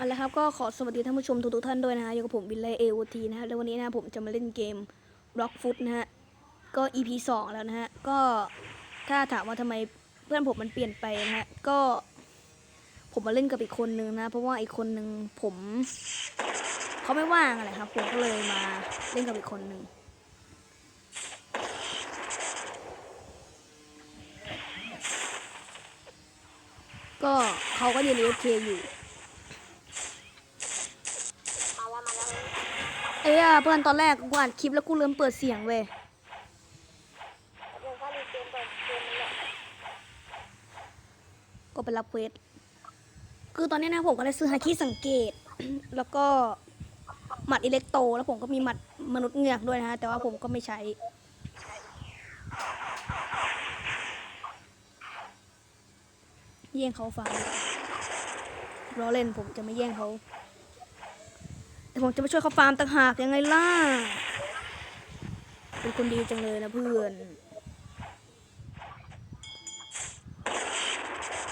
เอาละครับก็ขอสวัสดีท่านผู้ชมทุกๆท่านด้วยนะฮะอยู่กับผมบิลเล่เอโอทีนะฮะแล้ววันนี้นะผมจะมาเล่นเกม Rock Foot นะฮะก็ EP 2 แล้วนะฮะก็ถ้าถามว่าทำไมเพื่อนผมมันเปลี่ยนไปนะฮะก็ผมมาเล่นกับอีกคนนึงนะ เพราะว่าอีกคนนึงผมเขาไม่ว่างอะไรครับผมก็เลยมาเล่นกับอีกคนนึงก็เขาก็ยืน AFK อยู่ เอ้ยอเพื่อนตอนแรกกูอ่านคลิปแล้วกูลืมเปิดเสียงเว้ยเดี๋ยวก็รีเกมเปิดเกมนั่นแหละก็ไปรับเวสคือตอนนี้นะผมก็ได้ซื้อฮาคิสังเกต แล้วก็หมัดอิเล็กโต แล้วผมก็มีหมัดมนุษย์เงือกด้วยนะฮะ แต่ว่าผมก็ไม่ใช้ แย่งเขาฟังรอเล่นผมจะไม่แย่งเขา ผมจะไปช่วยเขาฟาร์มต่างหากยังไงล่ะ เป็นคนดีจังเลยนะเพื่อน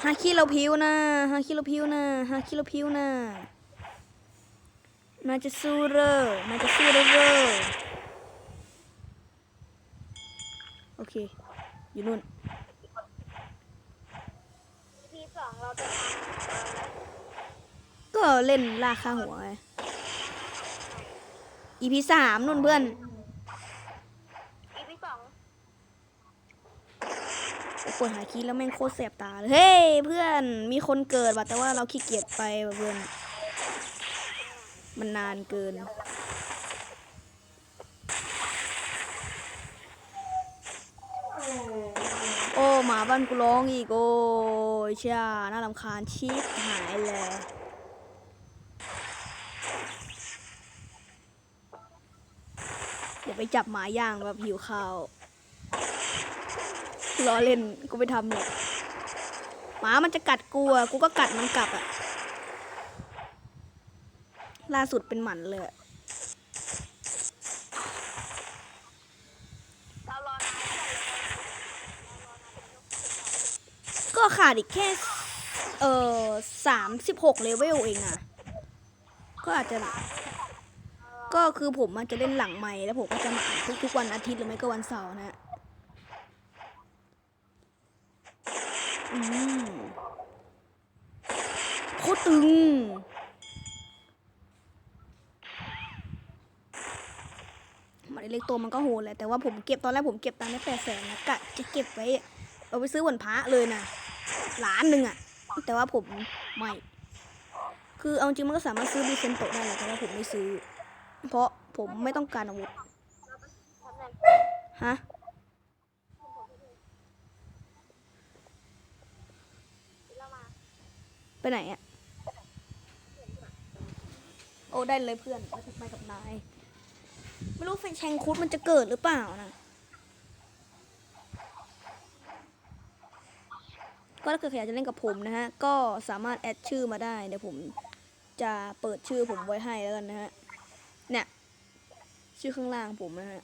ฮาคิเราพิวนะฮาคิเราพิวนะฮาคิเราพิวนะนายจะสู้เหรอนายจะสู้ได้เหรอโอเค อยู่นู่นทีสองเราจะทำก็เล่นลากข้าหัวไง EP สามนู่นเพื่อน อีพีสองปวดหาคีย์แล้วแม่งโคตรแสบตาเลยเฮ้ยเพื่อนมีคนเกิดว่ะแต่ว่าเราขี้เกียจไปว่ะเพื่อน มันนานเกิน โอ้หมาบ้านกูร้องอีกโอ้ยเช่าน่ารำคาญชิบหายเลยเดี๋ยว ไปจับหมาย่างแบบหิวข้าวล้อเล่นกูไปทำหรอกหมามันจะกัดกูอะกูก็กัดมันกลับอะล่าสุดเป็นหมันเลยก็ขาดอีกแค่ เออสามสิบหกเลเวลเองอะก็อาจจะ ก็คือผมมันจะเล่นหลังใหม่แล้วผมก็จะมาอ่านทุกๆวันอาทิตย์หรือไม่ก็วันเสาร์นะฮะอืมโคตรตึงมันเล็กตัวมันก็โหดแหละแต่ว่าผมเก็บตอนแรกผมเก็บตังค์ได้แปดแสนนะกะจะเก็บไว้เอาไปซื้อวันพระเลยนะล้านหนึ่งอะแต่ว่าผมไม่ คือเอาจริงมันก็สามารถซื้อบีเซนโตได้แหละแต่ว่าผมไม่ซื้อ เพราะผมไม่ต้องการอาวุธฮะไปไหนอะโอ้ได้เลยเพื่อนไปไปกับนาย ไม่รู้แฟนแชงคุดมันจะเกิดหรือเปล่านะก็ถ้าเกิดใครอยากจะเล่นกับผมนะฮะ ก็สามารถแอดชื่อมาได้ เดี๋ยวผมจะเปิดชื่อผมไว้ให้แล้วกันนะฮะ เนี่ย ชื่อข้างล่างผมนะฮะ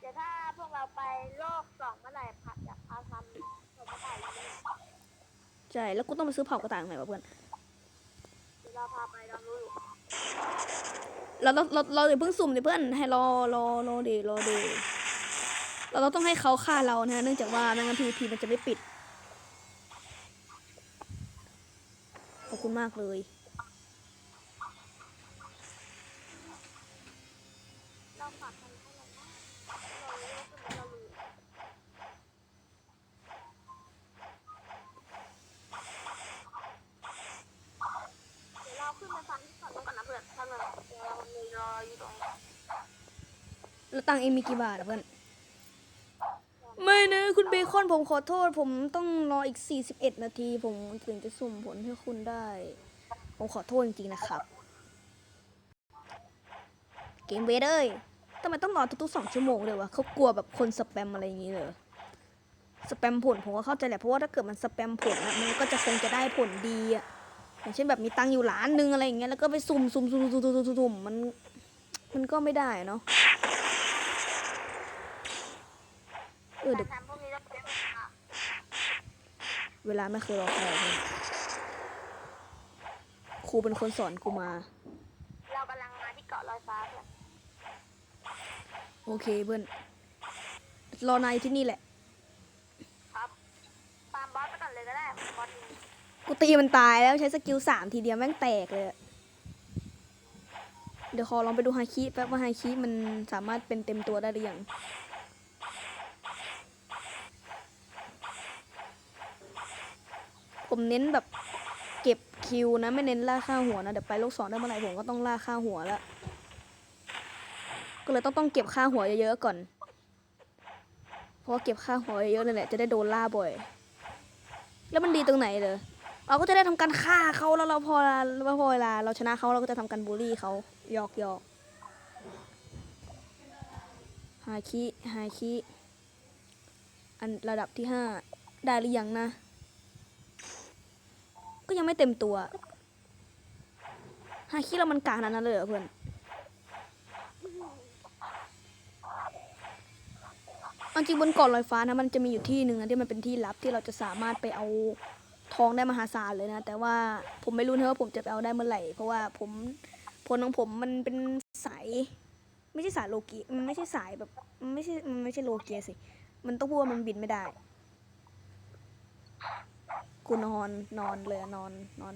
เดี๋ยวถ้าพวกเราไปโลกสองเมื่อไหร่ผัดอยากพาทำผมก็ไปแล้วเนี่ยใช่แล้วกูต้องไปซื้อเผากระต่ายใหม่วะเพื่อนเดี๋ยวเราพาไปเรารู้อยู่เราเราเราเราอย่าเพิ่งสุ่มดิเพื่อนให้รอรอรอดีรอดีเราเราต้องให้เขาฆ่าเรานะฮะเนื่องจากว่าไม่งั้นพีพีมันจะไม่ปิดขอบคุณมากเลย เราฝากกันให้เรานะเรารู้ว่าคือเรารู้เดี๋ยวเราขึ้นไปฟังที่ก่อนแล้วกันนะเพื่อนทำเลยเดี๋ยวเรามีรออยู่ตรงนี้ แล้วตังเองมีกี่บาทอะเพื่อนไม่นะ คุณเบคอนผมขอโทษ ผมต้องรออีก 41 นาที ผมถึงจะสุ่มผลให้คุณได้ ผมขอโทษจริงๆนะครับ เกมเวทเอ้ยทำไมต้องรอทุกๆสองชั่วโมงเลยวะเขากลัวแบบคนสแปมอะไรอย่างงี้เลยสแปมผลผมก็เข้าใจแหละเพราะว่าถ้าเกิดมันสแปมผลนะมันก็จะคงจะได้ผลดีอะอย่างเช่นแบบมีตังอยู่ล้านนึงอะไรอย่างเงี้ยแล้วก็ไปสุมสุ่มสุ่มสุ่มสุ่มสุ่มสุ่มมันมันก็ไม่ได้เนาะ เออเดี๋ยวแต่ทำพวกนี้ต้องใช้เวลาเวลาไม่เคยรอใครเลยครูเป็นคนสอนกูมา เรากำลังมาที่เกาะลอยฟ้าเพื่อนโอเคเพื่อน รอนายอยู่ที่นี่แหละ ครับฟาร์มบอสไปก่อนเลยก็ได้บอสมีกูตีมันตายแล้วใช้สกิลสามทีเดียวแม่งแตกเลยอะเดี๋ยวขอลองไปดูไฮคิแป๊บว่าไฮคิมันสามารถเป็นเต็มตัวได้หรือยัง ผมเน้นแบบเก็บคิวนะไม่เน้นล่าค่าหัวนะเดี๋ยวไปโลกสองได้เมื่อไหร่ผมก็ต้องล่าค่าหัวแล้วก็เลยต้องต้องเก็บค่าหัวเยอะๆก่อน เพราะเก็บค่าหัวเยอะๆนั่นแหละจะได้โดนล่าบ่อย แล้วมันดีตรงไหนเลยเราก็จะได้ทำการฆ่าเขาแล้วเราพอเราพอเวลาเราชนะเขาเราก็จะทำการบูลลี่เขาหยอกหยอกฮาคิฮาคิอันระดับที่ห้าได้หรือยังนะ ก็ยังไม่เต็มตัวฮาคิเรามันกลางขนาดนั้นเลยเหรอเพื่อนเอาจริงบนเกาะลอยฟ้านะมันจะมีอยู่ที่หนึ่งนะที่มันเป็นที่ลับที่เราจะสามารถไปเอาทองได้มหาศาลเลยนะ แต่ว่าผมไม่รู้นะว่าผมจะไปเอาได้เมื่อไหร่ เพราะว่าผมผลของผมมันเป็นสายไม่ใช่สายโลกีมันไม่ใช่สายแบบมันไม่ใช่มันไม่ใช่โลเกียสิ มันต้องพูดว่ามันบินไม่ได้ กูนอนนอนเลยอะนอนนอน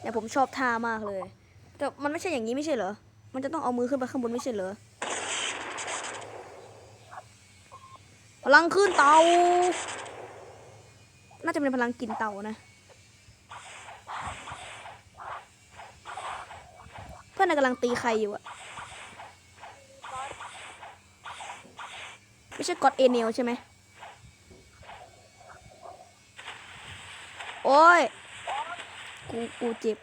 แต่ผมชอบท่ามากเลย แต่มันไม่ใช่อย่างนี้ไม่ใช่เหรอ มันจะต้องเอามือขึ้นไปข้างบนไม่ใช่เหรอ พลังขึ้นเตา น่าจะเป็นพลังกินเตานะ เพื่อนกำลังตีใครอยู่อะไม่ใช่กอดเอเนลใช่ไหม โอ้ย กูกูเจ็บ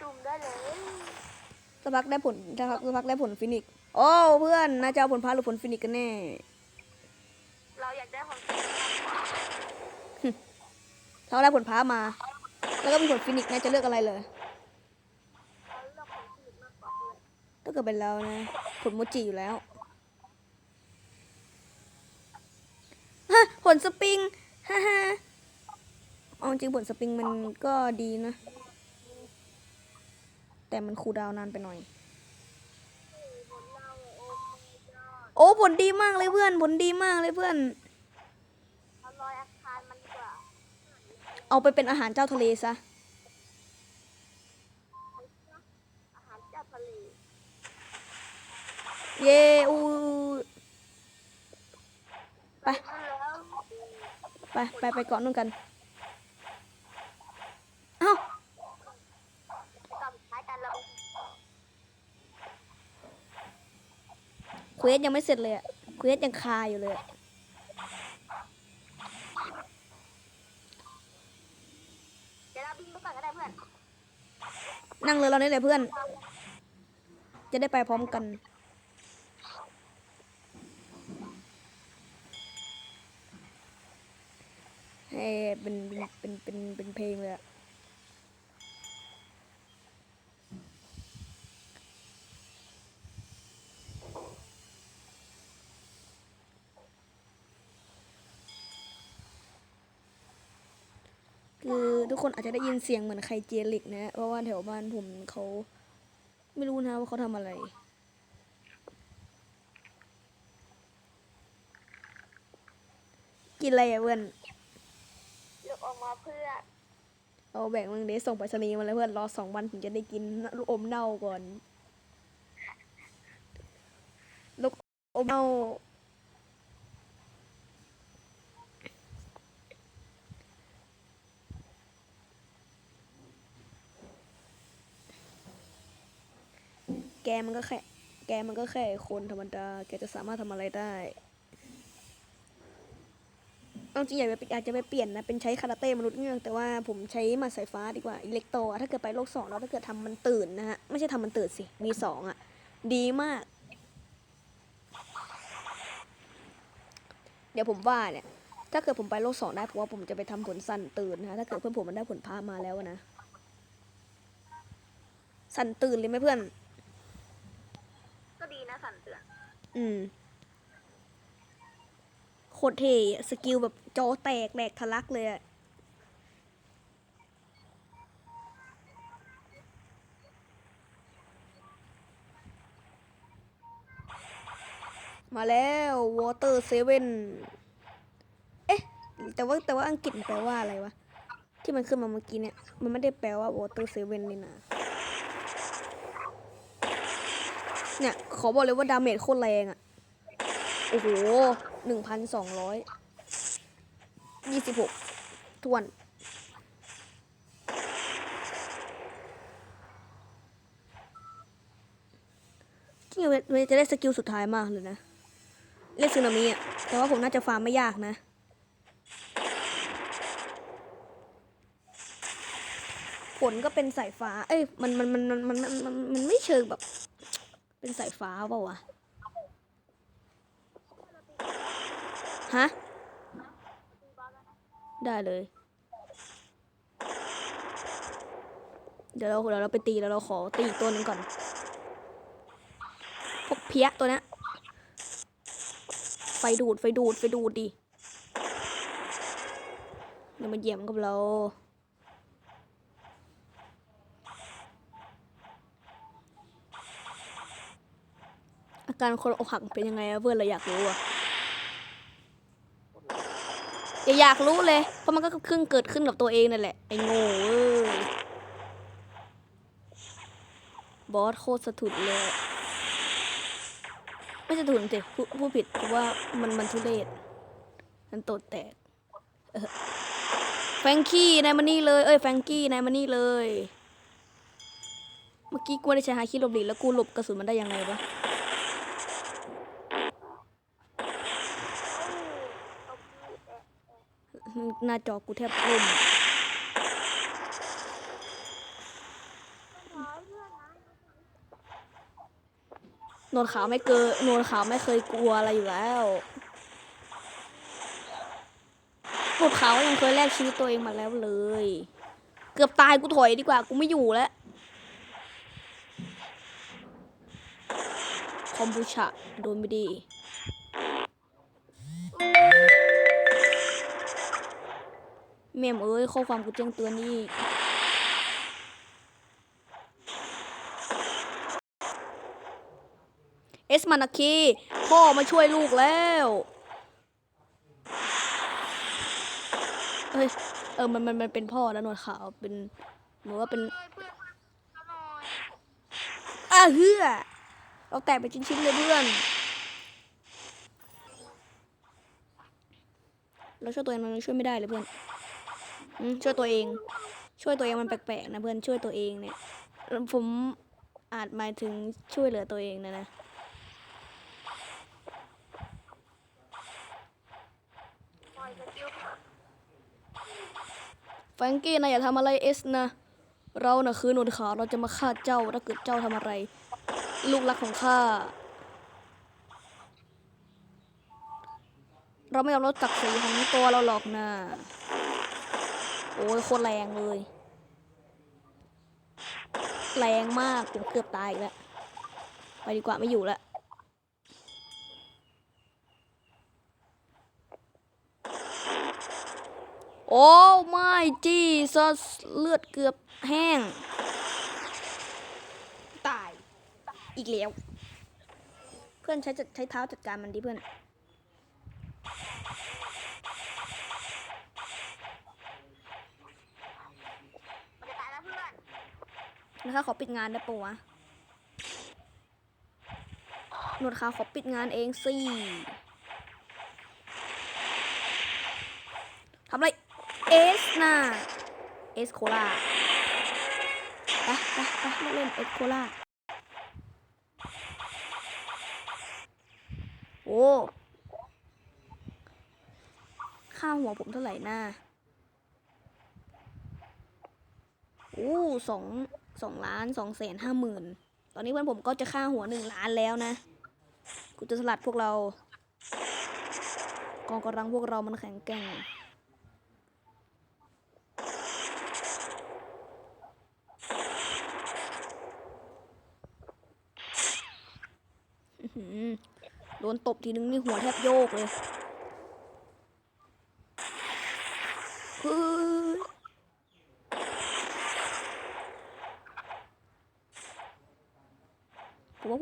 จุ่มได้เลยสักพักได้ผลสักพักสักพักได้ผลฟินิกโอ้เพื่อนน่าจะเอาผลพาหรือผลฟินิกกันแน่ เราอยากได้ของจริงมาได้ผลพามา แล้วก็มีผลฟินิกซ์นายจะเลือกอะไรเลยกของจริงมากกว่าเพื่อนถ้าเกิดเป็นเรานะผลโมจิอยู่แล้ว ฮะผลสปริงฮ่าฮ่าเอาจริงผลสปริงมันก็ดีนะ แต่มันคูดาวนานไปหน่อย โอ้ผลดีมากเลยเพื่อน ผลดีมากเลยเพื่อน เอาไปเป็นอาหารเจ้าทะเลซะเจ้าทะเลเย้อูไป ไปไปไปเกาะนู่นกันเอ้าเควสยังไม่เสร็จเลยอะเควสยังคาอยู่เลยอะเดี๋ยวเราบินไปก่อนก็ได้เพื่อนนั่งเลยเราเนี่ยแหละเพื่อน จะได้ไปพร้อมกัน ให้เป็นเป็นเป็นเป็นเปนเพลงเลยอะคือทุกคนอาจจะได้ยินเสียงเหมือนใครเจลิกนะ เพราะว่าแถวบ้านผมเขาไม่รู้นะว่าเขาทำอะไร กินอะไรอะเพื่อน ออกมาเพื่อเอาแบ่งมึงเดส่งไปรษณีย์มาเลยเพื่อนรอสองวันถึงจะได้กินลูกอมเน่าก่อนลูกอมเน่าแกมันก็แค่ แกมันก็แค่คนธรรมดา แกจะสามารถทำอะไรได้ เอาจริงอยากไปอยากจะไปเปลี่ยนนะเป็นใช้คาราเต้มนุษย์เงือกแต่ว่าผมใช้หมัดสายฟ้าดีกว่าอิเล็กโตอะถ้าเกิดไปโลกสองแล้วถ้าเกิดทำมันตื่นนะฮะไม่ใช่ทำมันตื่นสิมีสองอะ ดีมาก เดี๋ยวผมว่าเนี่ย ถ้าเกิดผมไปโลกสองได้เพราะว่าผมจะไปทำผลสั่นตื่นนะฮะถ้าเกิดเพื่อนผมมันได้ผลพามาแล้วอะนะสั่นตื่นเลยไหมเพื่อน ก็ดีนะสั่นเตือนอืมโคตรเท่อะสกิลแบบ จแตกแหลกทะลักเลยอะมาแล้ววอเตอร์เซเว่นเอ๊ะ แต่ว่าแต่ว่าอังกฤษแปลว่าอะไรวะ ที่มันขึ้นมาเมื่อกี้เนี่ย มันไม่ได้แปลว่าวอเตอร์เซเว่นนี่นะ เนี่ย ขอบอกเลยว่าดาเมจโคตรแรงอะ โอ้โหหนึ่งพันสองร้อย ยี่สิบหกทวน จริงๆเวจะได้สกิลสุดท้ายมากเลยนะ เล่นซึนามิอะ แต่ว่าผมน่าจะฟาร์มไม่ยากนะ ผลก็เป็นสายฟ้า เอ้ย มันมันมันมันมันมันมันไม่เชิงแบบ เป็นสายฟ้าเปล่าวะ ฮะ ได้เลย เดี๋ยวเราเดี๋ยวเราไปตีแล้วเราขอตีอีกตัวหนึ่งก่อน พวกเพี้ยตัวนี้ไฟดูดไฟดูดไฟดูดดิเดี๋ยวมาเหยียบกับเราอาการคนอกหักเป็นยังไงอะเพื่อนเราอยากรู้อะ อย่าอยากรู้เลย เพราะมันก็เพิ่งเกิดขึ้นกับตัวเองนั่นแหละ ไอ้โง่เอ้ย บอสโคตรสะทุดเลย ไม่สะทุนสิพูพูดผิดเพราะว่ามันมันทุเรศ มันตดแตกเออแฟงกี้นายมานี่เลย เอ้ยแฟงกี้นายมานี่เลย เมื่อกี้กูได้ใช้ฮาคิหลบหลีแล้วกูหลบกระสุนมันได้ยังไงวะ หน้าจอกูแทบล่มนวดขาวไม่เกินนวดขาวไม่เคยกลัวอะไรอยู่แล้วหนวดขาวยังเคยแลกชีวิตตัวเองมาแล้วเลย เกือบตายกูถอยดีกว่ากูไม่อยู่แล้วคอมบูชาโดนไม่ดี เมมเอ้ยข้อความกูแจ้งเตือนนี่เอสมานาคีพ่อมาช่วยลูกแล้วเฮ้ยเออมันมันมันเป็นพ่อแล้วหนวดขาวเป็นเหมือนว่าเป็นอะเฮือเราแตกไปชิ้นๆเลยเพื่อนเราช่วยตัวเองมันช่วยไม่ได้เลยเพื่อน ช่วยตัวเอง ช่วยตัวเองมันแปลกๆนะเพื่อนช่วยตัวเองเนี่ยผมอาจหมายถึงช่วยเหลือตัวเองนะนะแฟงกี้นะอย่าทำอะไรเอสนะ เราน่ะคือหนวดขาวเราจะมาฆ่าเจ้าถ้าเกิดเจ้าทำอะไร ลูกรักของข้าเราไม่ยอมลดศักดิ์ศรีของตัวเราหรอกนะ โอ้ยโคตรแรงเลย แรงมากผมเกือบตายอีกแล้ว ไปดีกว่าไม่อยู่แล้วโอ้ไม่จีซัสเลือดเกือบแห้ง ตาย อีกแล้ว เพื่อนใช้ใช้เท้าจัดการมันดิเพื่อน มันจะตายแล้วเพื่อน นะคะขอปิดงานได้ปะวะหนวดขาวขอปิดงานเองสิทำไร เอสน่ะเอสโคลาไปไปไปมาเล่นเอสโคลาโอ้ค่าหัวผมเท่าไหร่น่าโอ้สอง สองล้านสองแสนห้าหมื่นตอนนี้เพื่อนผมก็จะค่าหัวหนึ่งล้านแล้วนะ กูจะสลัดพวกเรา กองกำลังพวกเรามันแข็งแกร่งโดนตบทีนึงนี่หัวแทบโยกเลย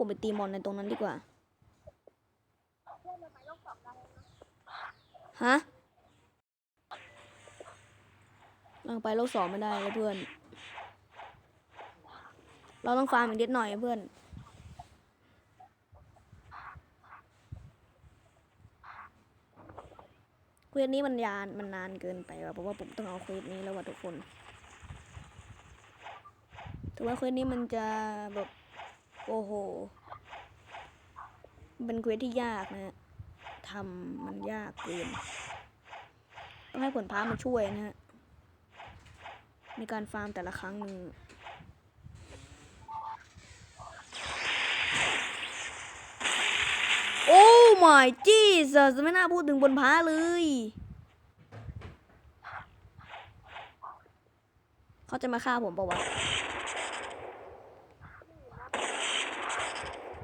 ผมไปตีมอนในตรงนั้นดีกว่าเพื่อนเราไปโลองได้นะฮะเราไปโลกสองไม่ได้เลยเพื่อน เราต้องฟาร์มอีกนิดหน่อยเพื่อน เควสนี้มันยานมันนานเกินไปว่ะเพราะว่าผมต้องเอาเควสนี้แล้วว่ะทุกคน ถือว่าเควสนี้มันจะแบบ โอ้โห เป็นเควสที่ยากนะฮะทำมันยากเกิน ต้องให้ผลพามาช่วยนะฮะ ในการฟาร์มแต่ละครั้งหนึ่งโอ้ my Jesus ไม่น่าพูดถึงบนพ้าเลย เขาจะมาฆ่าผมปะวะ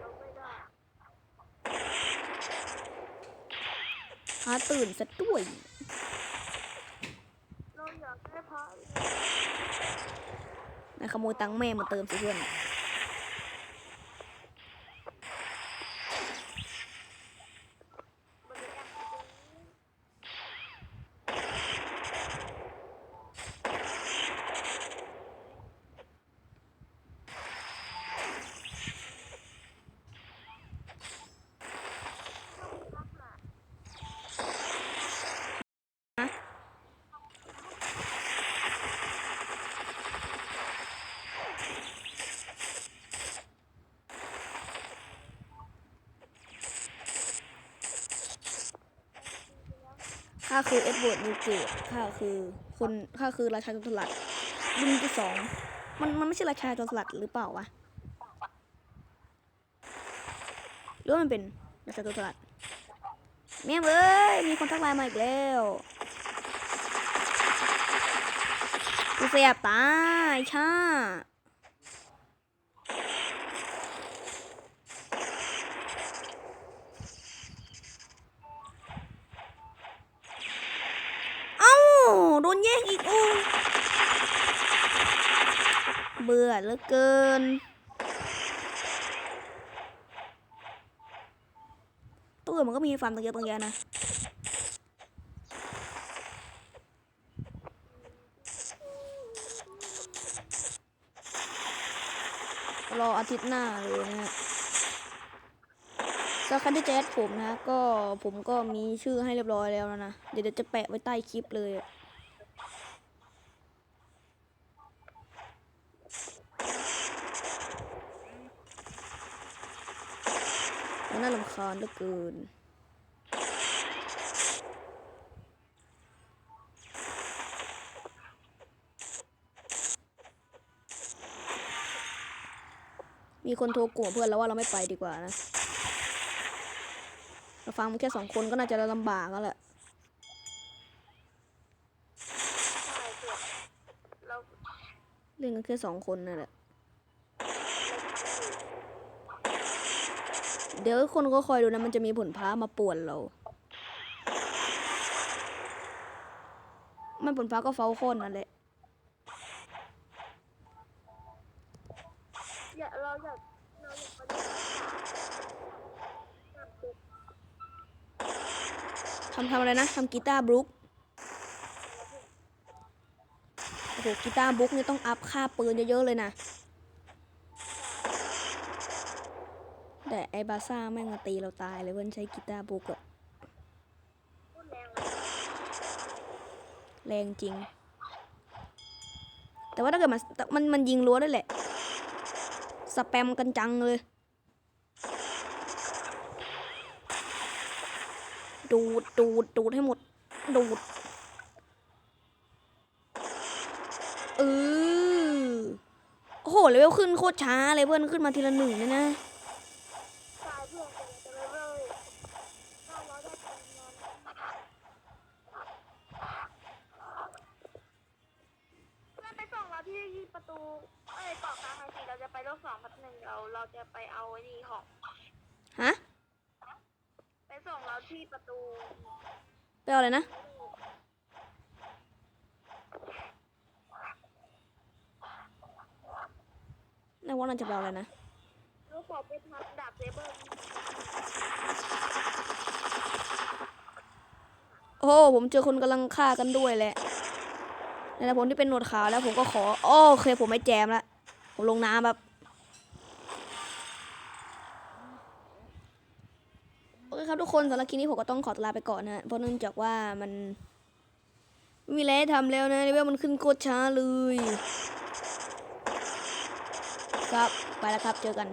เราไม่ได้ หาตื่นซะด้วยเราอยากได้พระนายขโมยตังค์แม่มาเติมสิเพื่อนมันเลยแอบไปตรงนี้ ข้าคือเอ็ดเวิร์ดนิวเกตข้าคือคนข้าคือราชาโจรสลัดรุ่นที่สองมันมันไม่ใช่ราชาโจรสลัดหรือเปล่าวะหรือว่ามันเป็นราชาโจรสลัดแม่งเอ้ยมีคนทักไลน์มาอีกแล้วกูเสียบตายช่าเอ้า โดน แย่งอีกอ้เบื่อเหลือเกิน ตัวมันก็มีฟาร์มตั้งเยอะตั้งแยะนะรออาทิตย์หน้าเลยนะฮะสำหรับใครที่จะแอดผมนะ ก็ผมก็มีชื่อให้เรียบร้อยแล้วนะ เดี๋ยวเดี๋ยวจะแปะไว้ใต้คลิปเลยอะมั นน่ารำคาญเหลือเกินมีคนโทรกลัวเพื่อนแล้วว่าเราไม่ไปดีกว่านะ เราฟังมันแค่สองคนก็น่าจะลำบากแล้วแหละใช่เพื่อนเราเล่นกันแค่สองคนนั่นแหละ เดี๋ยวคนก็คอยดูนะ มันจะมีผลพ้ามาป่วนเรา มันผลพ้าก็เฝ้าคนนั่นแหละอยาเราอยากเราอยากไปทำทำอะไรนะทำกีตาร์บลุกโอ้โหกีตาร์บลุกนี่ต้องอัพค่าปืนเยอะๆเลยนะ แต่ไอบาซ่าแม่งมาตีเราตายเลยเว้นใช้กีตาร์บุกอะแรงจริง แต่ว่าถ้าเกิดมันมันมันยิงรั้วได้วยแหละ สแปมกันจังเลย ดูดดูดดูดให้หมด ดูดเออโอ้โหเลเวลขึ้นโคตรช้าเลยเพื่อนขึ้นมาทีละหนึ่งเนี่ยนะ ตายเพื่อนกันจะเลยเลยถ้าเราได้ทำงานเพื่อนไปส่งเราที่ประตู เอ้ยเกาะกลางไฮซีเราจะไปโลกสองพันหนึ่งเราเราจะไปเอาไอ้นี่ของฮะไปส่งเราที่ประตูไปเอาอะไรนะ นายว่าน่าจะไปเอาอะไรนะลูกขอไปทำดาบเซเบอร์โอ้ผมเจอคนกำลังฆ่ากันด้วยแหละ นั่นแหละผมที่เป็นหนวดขาวแล้วผมก็ขอโอเคผมไม่แจมละผมลงน้ำแบบโอเคครับทุกคนสำหรับคลิปนี้ผมก็ต้องขอตัวลาไปก่อนนะเพราะเนื่องจากว่ามันไม่มีอะไรทำแล้วนะเลเวลมันขึ้นโคตรช้าเลย ครับไปแล้วครับเจอกัน